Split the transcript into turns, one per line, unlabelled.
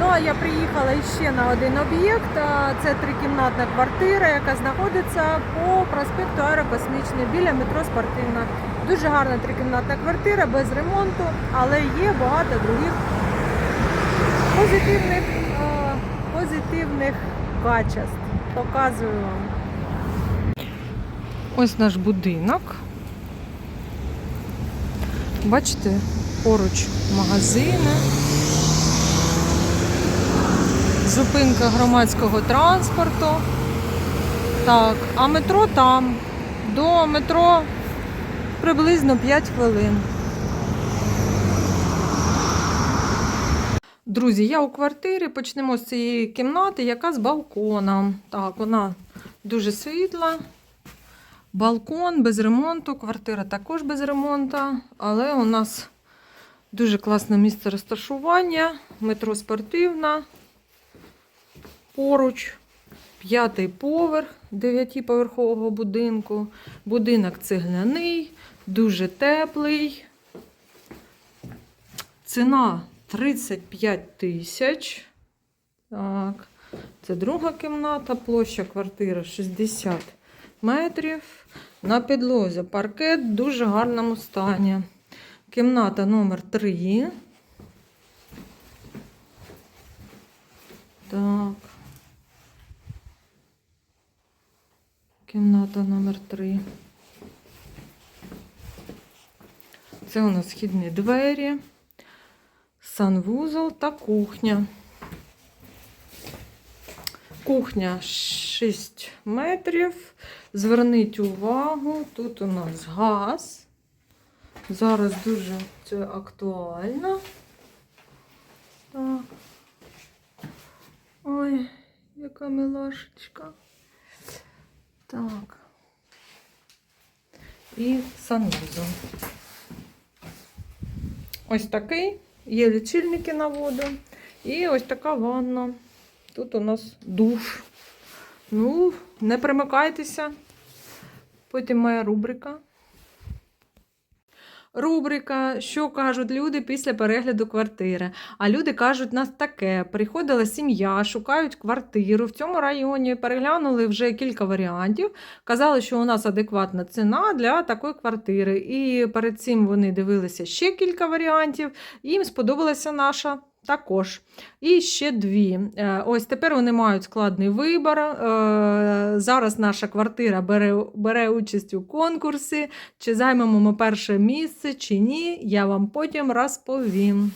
Ну а я приїхала ще на один об'єкт. Це трикімнатна квартира, яка знаходиться по проспекту Аерокосмічний біля метро Спортивна. Дуже гарна трикімнатна квартира без ремонту, але є багато других позитивних, позитивних качеств. Показую вам. Ось наш будинок. Бачите, поруч магазини. Зупинка громадського транспорту. Так, а метро там. До метро приблизно 5 хвилин. Друзі, я у квартирі. Почнемо з цієї кімнати, яка з балконом. Так, вона дуже світла. Балкон без ремонту, квартира також без ремонту, але у нас дуже класне місце розташування, метро спортивна. Поруч п'ятий поверх дев'ятиповерхового будинку. Будинок цегляний, дуже теплий. Ціна 35 тисяч. Так, це друга кімната, площа квартири 60 метрів. На підлозі паркет в дуже гарному стані. Кімната номер 3. Так. Кімната номер 3. Це у нас східні двері, санвузол та кухня. Кухня 6 метрів. Зверніть увагу, тут у нас газ. Зараз дуже це актуально. Так. Ой, яка милашечка. Так. І санвузол. Ось такий. Є лічильники на воду. І ось така ванна. Тут у нас душ. Ну, не примикайтеся. Потім моя рубрика. Рубрика, що кажуть люди після перегляду квартири. А люди кажуть, нас таке: приходила сім'я, шукають квартиру в цьому районі, переглянули вже кілька варіантів. Казали, що у нас адекватна ціна для такої квартири. І перед цим вони дивилися ще кілька варіантів. Їм сподобалася наша. Також. І ще дві. Е, Ось тепер вони мають складний вибір. Е, Зараз наша квартира бере, бере участь у конкурсі. Чи займемо ми перше місце, чи ні, я вам потім розповім.